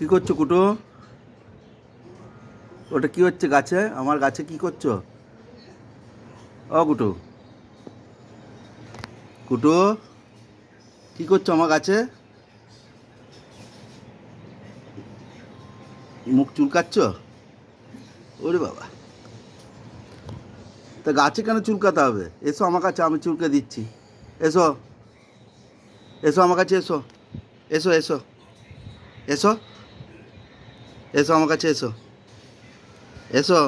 কি করছ কুটো? ওটা কি হচ্ছে গাছে? আমার গাছে কি করছ? ও কুটু। কুটু, কি করছ আমার গাছে? মুখ চুলকাচ্ছ? ওরে বাবা। তা গাছে কেন চুলকাতে হবে? এসো আমার কাছে, আমি চুলকে দিচ্ছি। এসো। এসো আমার কাছে, এসো। এসো এসো। এসো। এসো আমার কাছে এসো। এসো।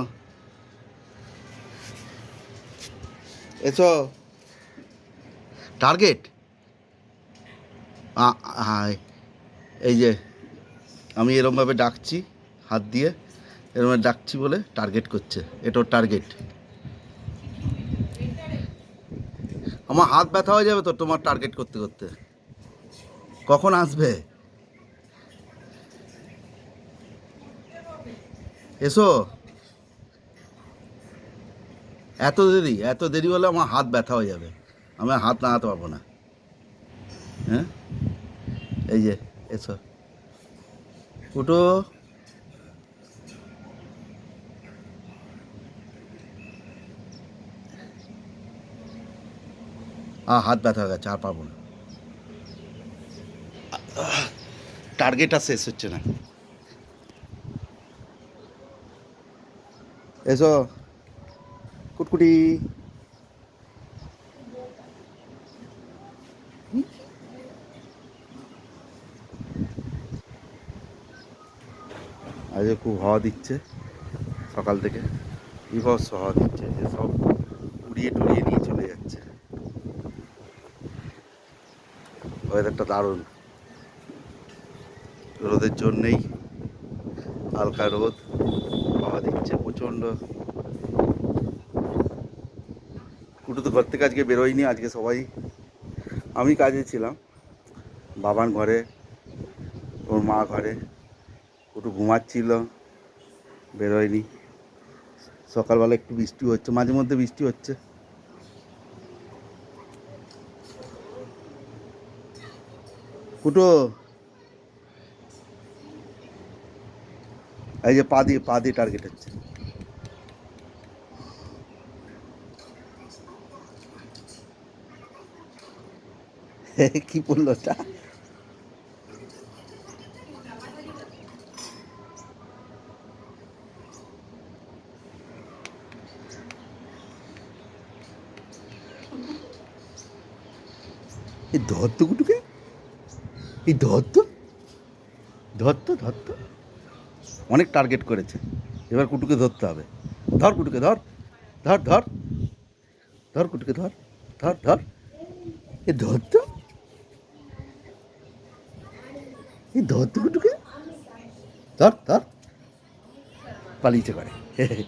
এসো। টার্গেট? হাই এই যে, আমি এরমভাবে ডাকছি, হাত দিয়ে, এরমভাবে ডাকছি বলে টার্গেট করছে। এটা ওর টার্গেট। আমার হাত ব্যথা হয়ে যাবে তো তোমার টার্গেট করতে করতে। কখন আসবে? এসো। এত দেরি এত দেরি হলে আমার হাত ব্যথা হয়ে যাবে। আমি আর হাত নাড়াতে পারব না। হ্যাঁ? এই যে, এসো। উঠো। আ হাত ব্যথা হয়ে গেছে, আর পারব না। টার্গেট আর শেষ হচ্ছে না। এসো। কুটকুটি। আজকে খুব হাওয়া দিচ্ছে সকাল থেকে। বিভৎস হাওয়া দিচ্ছে, যে সব উড়িয়ে টুড়িয়ে নিয়ে চলে যাচ্ছে। ওয়েদারটা দারুণ। রোদের জন্যেই হালকা রোদ। হাওয়া দিচ্ছে প্রচণ্ড। কুটু তো ঘর থেকে আজকে বেরোয়নি, আজকে সবাই। আমি কাজে ছিলাম বাবান ঘরে, ওর মা ঘরে। কুটু ঘুমাচ্ছিল, বেরোয়নি। সকালবেলা একটু বৃষ্টি হচ্ছে, মাঝে মধ্যে বৃষ্টি হচ্ছে। কুটো এই যে পা দিয়ে পা দিয়ে টার্গেট হচ্ছে। কি বলল ওটা? এই ধরত কুটুকে? এই ধরত ধরত ধরত অনেক টার্গেট করেছে। এবার কুটুকে ধরতে হবে। ধর কুটুকে, ধর। ধর ধর। ধর কুটুকে, ধর। ধর ধর। এ ধরতো এ ধরতো কুটুকে। ধর ধর। পালিয়েছে করে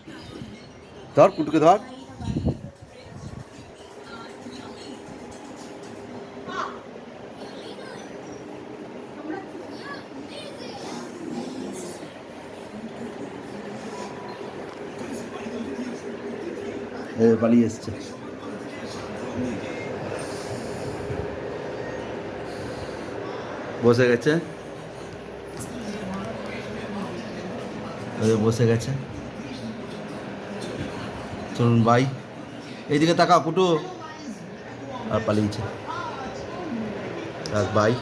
ধর কুটুকে, ধর। পালিয়ে এসছে। বসে গেছে? বসে গেছে। চলুন বাই এইদিকে তাকা পুটু। আর পালিয়েছে। আর বাই